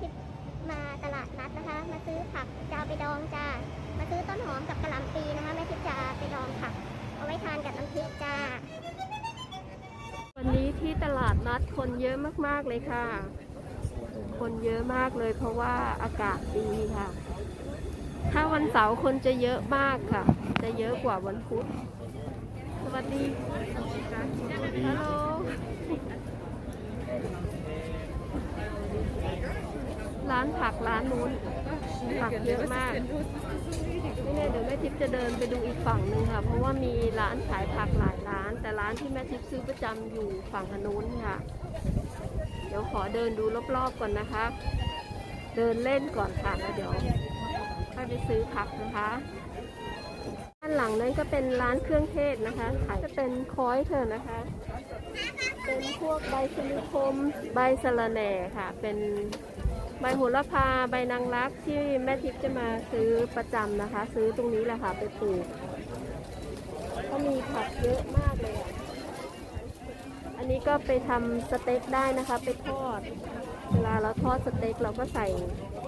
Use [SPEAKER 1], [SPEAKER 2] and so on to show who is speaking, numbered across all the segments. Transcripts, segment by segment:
[SPEAKER 1] ทิพย์มาตลาดนัดนะคะ มาซื้อผักจะเอาไปดองจ้า มาซื้อต้นหอมกับกระหล่ำปีนะคะแม่ทิพย์จะไปดองผัก เอาไว้ทานกับน้ำพริกจ้า
[SPEAKER 2] วันนี้ที่ตลาดนัดคนเยอะมากๆเลยค่ะ คนเยอะมากเลย เพราะว่าอากาศดีค่ะ ถ้าวันเสาร์คนจะเยอะมากค่ะ จะเยอะกว่าวันพุธ สวัสดี ฮัลโหล ร้านนู้นผักเยอะมากนี่เนี่ยเดี๋ยวแม่ทิพย์จะเดินไปดูอีกฝั่งหนึ่งค่ะ เพราะว่ามีร้านขายผักหลายร้าน แต่ร้านที่แม่ทิพย์ซื้อประจำอยู่ฝั่งนนุนค่ะ เดี๋ยวขอเดินดูรอบๆก่อนนะคะ เดินเล่นก่อนค่ะแล้วเดี๋ยวค่อยไปซื้อผักนะคะด้านหลังนั้นก็เป็นร้านเครื่องเทศนะคะขายจะเป็นคอยเธอนะคะเป็นพวกใบชนิคมใบสะระแหน่ค่ะ เป็น ใบโหระพาใบนางรักที่แม่ทิพย์จะมาซื้อประจำนะคะ ซื้อตรงนี้แหละค่ะไปปลูกก็มีผักเยอะมากเลยอะอันนี้ก็ไปทำสเต็กได้นะคะ ไปทอด เวลาเราทอดสเต็กเราก็ใส่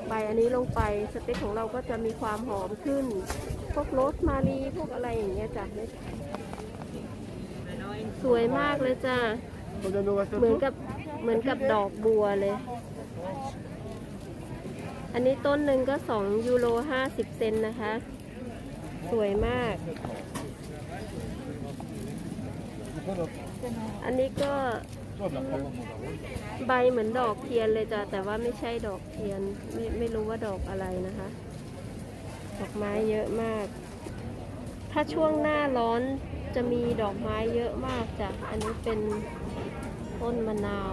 [SPEAKER 2] ใบอันนี้ลงไปสเต็กของเราก็จะมีความหอมขึ้น พวกโรสมารีพวกอะไรอย่างเงี้ยจ้ะสวยมากเลยจ้ะเหมือนกับเหมือนกับดอกบัวเลย อันนี้ต้นหนึ่งก็ 2 ยูโร 50 เซนนะคะ สวยมาก อันนี้ก็ใบเหมือนดอกเทียนเลยจ้ะ แต่ว่าไม่ใช่ดอกเทียน ไม่ไม่รู้ว่าดอกอะไรนะคะ ดอกไม้เยอะมาก ถ้าช่วงหน้าร้อนจะมีดอกไม้เยอะมากจ้ะ อันนี้เป็นต้นมะนาว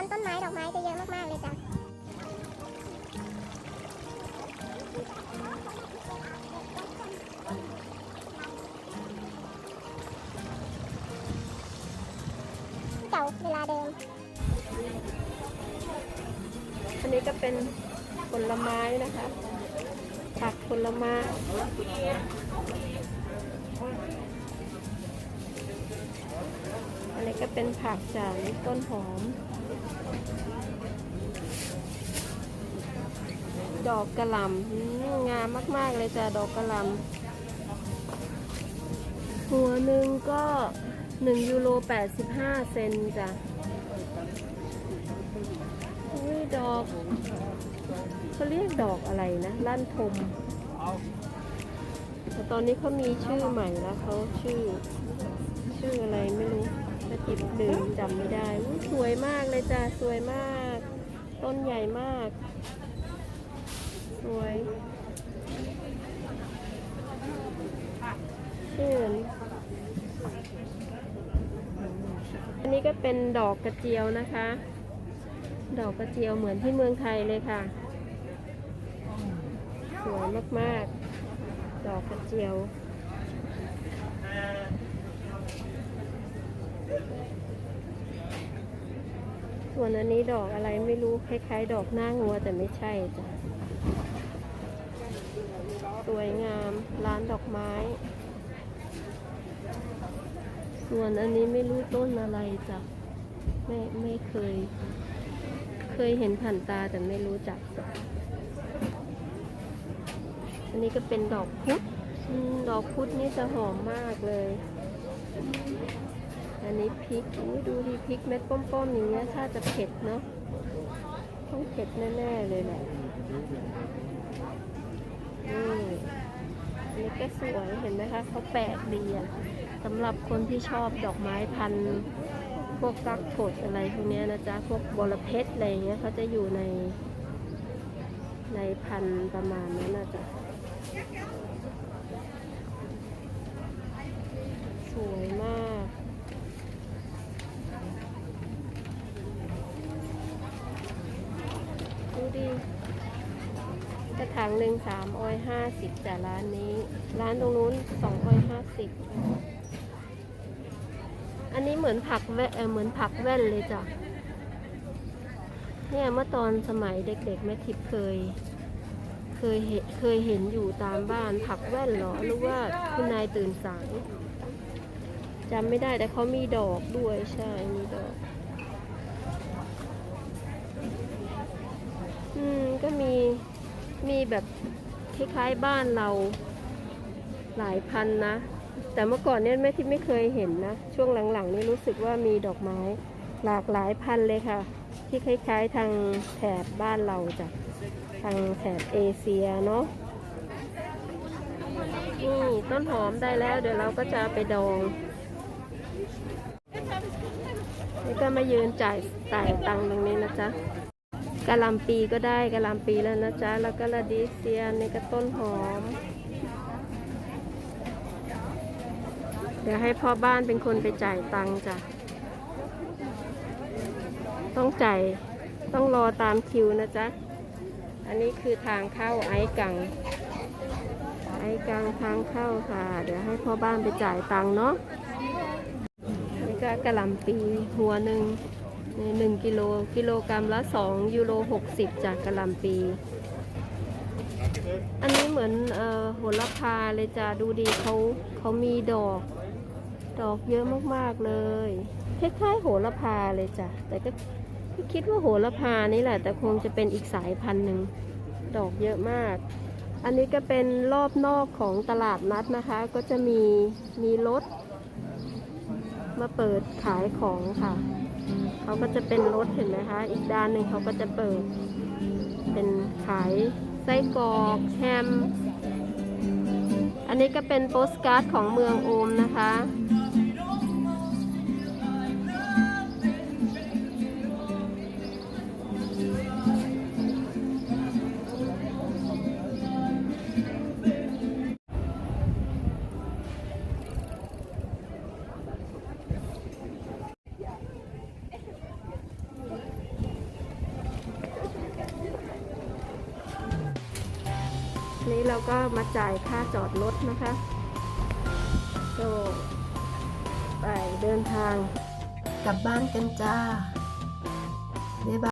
[SPEAKER 1] อนต้นไม้ดอกไม้จะเยอะมากๆเลยจ้ะเก่าเวลาเดิม
[SPEAKER 2] อันนี้ก็เป็นผลไม้นะคะผักผลไม้อันนี้ก็เป็นผักจากต้นหอม ดอกกระหล่ำงามมาก ๆ เลยจ้ะ ดอกกระหล่ำหัวหนึ่งก็1ยูโร85เซนจ้ะอุ้ยดอกเขาเรียกดอกอะไรนะลั่นทมแต่ตอนนี้เขามีชื่อใหม่แล้วเขาชื่อ ชื่ออะไรไม่รู้มาจิบลืมจำไม่ได้สวยมากเลยจ้ะ สวยมาก ต้นใหญ่มาก สวยชื่ออันนี้ก็เป็นดอกกระเจียวนะคะ ดอกกระเจียวเหมือนที่เมืองไทยเลยค่ะ สวยมากๆ ดอกกระเจียวส่วนอันนี้ดอกอะไรไม่รู้คล้ายๆ ดอกหน้างัวแต่ไม่ใช่จ้ะ สวยงาม ร้านดอกไม้ ส่วนอันนี้ไม่รู้ต้นอะไรจ้ะไม่ไม่เคย เคยเห็นผ่านตาแต่ไม่รู้จักอันนี้ก็เป็นดอกพุธดอกพุธนี่จะหอมมากเลย อันนี้พริกดูดิพริกเม็ดป้อมๆอย่างเงี้ยถ้าจะเผ็ดเนาะต้องเผ็ดแน่ๆเลยแหละ นี่อันนี้ก็สวยเห็นไหมคะเขาแปลกดีอะสำหรับคนที่ชอบดอกไม้พันพวกกักผดอะไรพวกนี้นะจ๊ะ พวกบอระเพ็ดอะไรเงี้ยเขาจะอยู่ใน ในพันประมาณนั้นนะจ๊ะ สวยมาก ดูดิ ถางหนึ่งสามออยห้าสิบแต่ร้านนี้ ร้านตรงนู้นสองออยห้าสิบอันนี้เหมือนผักแว่นเหมือนผักแว่นเลยจ้ะเนี่ยเมื่อตอนสมัยเด็กๆแม่ทิพย์เคย เคยเห็นเคยเห็นอยู่ตามบ้านผักแว่นเหรอหรือว่าคุณนายตื่นสายจำไม่ได้แต่เขามีดอกด้วยใช่มีดอกอืมก็มี มีแบบคล้ายๆบ้านเราหลายพันนะ แต่เมื่อก่อนเนี่ยแม่ที่ไม่เคยเห็นนะ ช่วงหลังๆนี่รู้สึกว่ามีดอกไม้หลากหลายพันเลยค่ะ ที่คล้ายๆทางแถบบ้านเราจ้ะทางแถบเอเชียเนาะนี่ต้นหอมได้แล้ว เดี๋ยวเราก็จะไปดองนี่ก็มายืนจ่ายจ่ายตังค์ตรงนี้นะจ๊ะ กะหล่ำปีก็ได้กะหล่ำปีแล้วนะจ๊ะ แล้วก็ระดีเซียนี่ก็ต้นหอม เดี๋ยวให้พ่อบ้านเป็นคนไปจ่ายตังค์จ้ะ ต้องจ่ายต้องรอตามคิวนะจ๊ะ อันนี้คือทางเข้าไอ้กัง ไอ้กังทางเข้าค่ะ เดี๋ยวให้พ่อบ้านไปจ่ายตังค์เนาะนี่ก็กะหล่ำปีหัวหนึ่ง หนึ่งกิโลกิโลกรัมละสองยูโรหกสิบจากกะหล่ำปี อันนี้เหมือนเอ่อโหระพาเลยจ้ะดูดีเขาเขามีดอก ดอกเยอะมากๆเลยคล้ายๆโหระพาเลยจ้ะแต่ก็ก็คิดว่าโหระพานี่แหละ แต่คงจะเป็นอีกสายพันธุ์หนึ่งดอกเยอะมาก อันนี้ก็เป็นรอบนอกของตลาดนัดนะคะ ก็จะมีมีรถมาเปิดขายของค่ะ เขาก็จะเป็นรถเห็นไหมคะ อีกด้านหนึ่งเขาก็จะเปิด เป็นขายไส้กรอกแฮม อันนี้ก็เป็นโปสการ์ดของเมืองโอมนะคะ้เราก็มาจ่ายค่าจอดรถนะคะก็ไปเดินทางกลับบ้านกันจ้าบ๊ายบาย